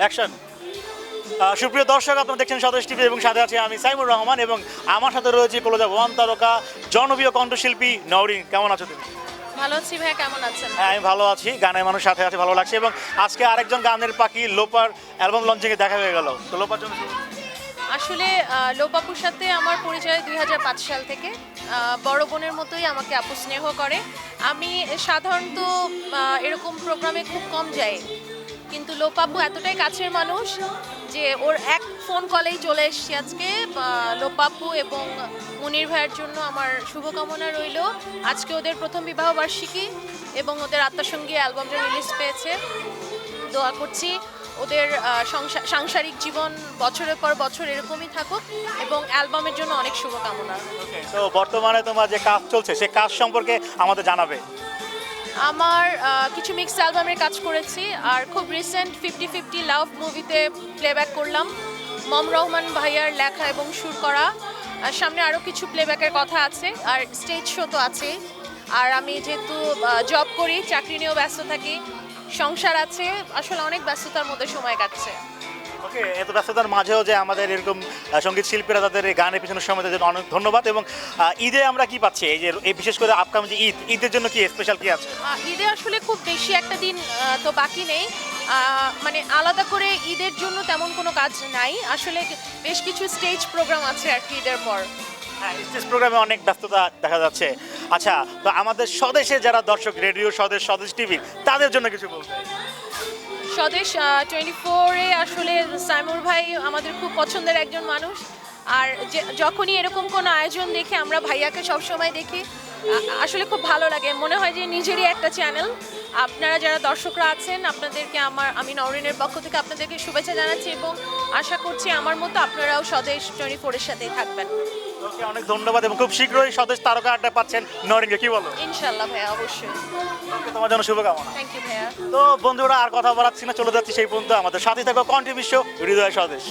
Action সুপ্রিয় দর্শক আপনারা দেখছেন স্বদেশ টিভি এবং সাথে আছে আমি সাইমুর রহমান এবং আমার সাথে রয়েছে কলেজা ওয়ান তারকা জনপ্রিয় কণ্ঠশিল্পী নওরিন। কেমন আছো তুমি? ভালো আছি ভাইয়া কেমন আছেন? হ্যাঁ আমি ভালো আছি। গানের মানুষ সাথে আছে ভালো লাগছে এবং আজকে আরেকজন গানের পাখি লোপার অ্যালবাম লঞ্চিংয়ে দেখা হয়ে গেল। তো লোপার জন্য আসলে লোপাপুর সাথে আমার পরিচয় দুই হাজার পাঁচ সাল থেকে। বড় বোনের মতোই আমাকে আপু স্নেহ করে। আমি সাধারণত এরকম প্রোগ্রামে খুব কম যাই। কিন্তু লোপাপু এতটাই কাছের মানুষ যে ওর এক ফোন কলেই চলে এসেছি আজকে লোপাপু এবং মুনির ভাইয়ের জন্য আমার শুভকামনা রইল। আজকে ওদের প্রথম বিবাহ বার্ষিকী এবং ওদের আত্মসঙ্গী অ্যালবামটা রিলিজ পেয়েছে। দোয়া করছি ওদের সাংসারিক জীবন বছরের পর বছর এরকমই থাকুক এবং অ্যালবামের জন্য অনেক শুভকামনা। তো বর্তমানে তোমার যে কাজ চলছে, সে কাজ সম্পর্কে আমাদের জানাবে। আমার কিছু মিক্স অ্যালবামের কাজ করেছি, আর খুব রিসেন্ট ফিফটি ফিফটি লাভ মুভিতে প্লেব্যাক করলাম, মম রহমান ভাইয়ার লেখা এবং সুর করা। সামনে আরও কিছু প্লেব্যাকের কথা আছে, আর স্টেজ শো তো আছে আর আমি যেহেতু জব করি, চাকরি নিয়েও ব্যস্ত থাকি, সংসার আছে, আসলে অনেক ব্যস্ততার মধ্যে সময় কাটছে। ওকে এত ব্যস্ততার মাঝেও যে আমাদের এরকম সংগীত শিল্পীরা তাদের এই গানের পিছনে সময় জন্য অনেক ধন্যবাদ। এবং ঈদে আমরা কি পাচ্ছি? এই যে এই বিশেষ করে আপকামিং যে ঈদ ঈদের জন্য কি স্পেশাল কি আছে? ঈদে আসলে খুব বেশি একটা দিন তো বাকি নেই। মানে আলাদা করে ঈদের জন্য তেমন কোনো কাজ নাই। আসলে বেশ কিছু স্টেজ প্রোগ্রাম আছে আর কি ঈদের পর। হ্যাঁ স্টেজ প্রোগ্রামে অনেক ব্যস্ততা দেখা যাচ্ছে। আচ্ছা তো আমাদের স্বদেশে যারা দর্শক রেডিও স্বদেশ স্বদেশ টিভি তাদের জন্য কিছু বলতে স্বদেশ টোয়েন্টি ফোরে আসলে সাইমুর ভাই আমাদের খুব পছন্দের একজন মানুষ। আর যে যখনই এরকম কোনো আয়োজন দেখি আমরা ভাইয়াকে সবসময় দেখি। আসলে খুব ভালো লাগে। মনে হয় যে নিজেরই একটা চ্যানেল আপনারা যারা দর্শকরা আছেন আপনাদেরকে আমার আমি নওরিনের পক্ষ থেকে আপনাদেরকে শুভেচ্ছা জানাচ্ছি এবং আশা করছি আমার মতো আপনারাও স্বদেশ টোয়েন্টি ফোরের সাথেই থাকবেন। অনেক ধন্যবাদ এবং খুব শীঘ্রই স্বদেশ তারকা আড্ডা পাচ্ছেন নরিংকে কি বলো? ইনশাল্লাহ ভাইয়া অবশ্যই। তোমার জন্য শুভকামনা। থ্যাংক ইউ ভাইয়া। তো বন্ধুরা আর কথা বলাচ্ছি না চলে যাচ্ছি সেই পর্যন্ত। আমাদের সাথে থাকো কন্ট্রিবিউশন হৃদয় স্বদেশ।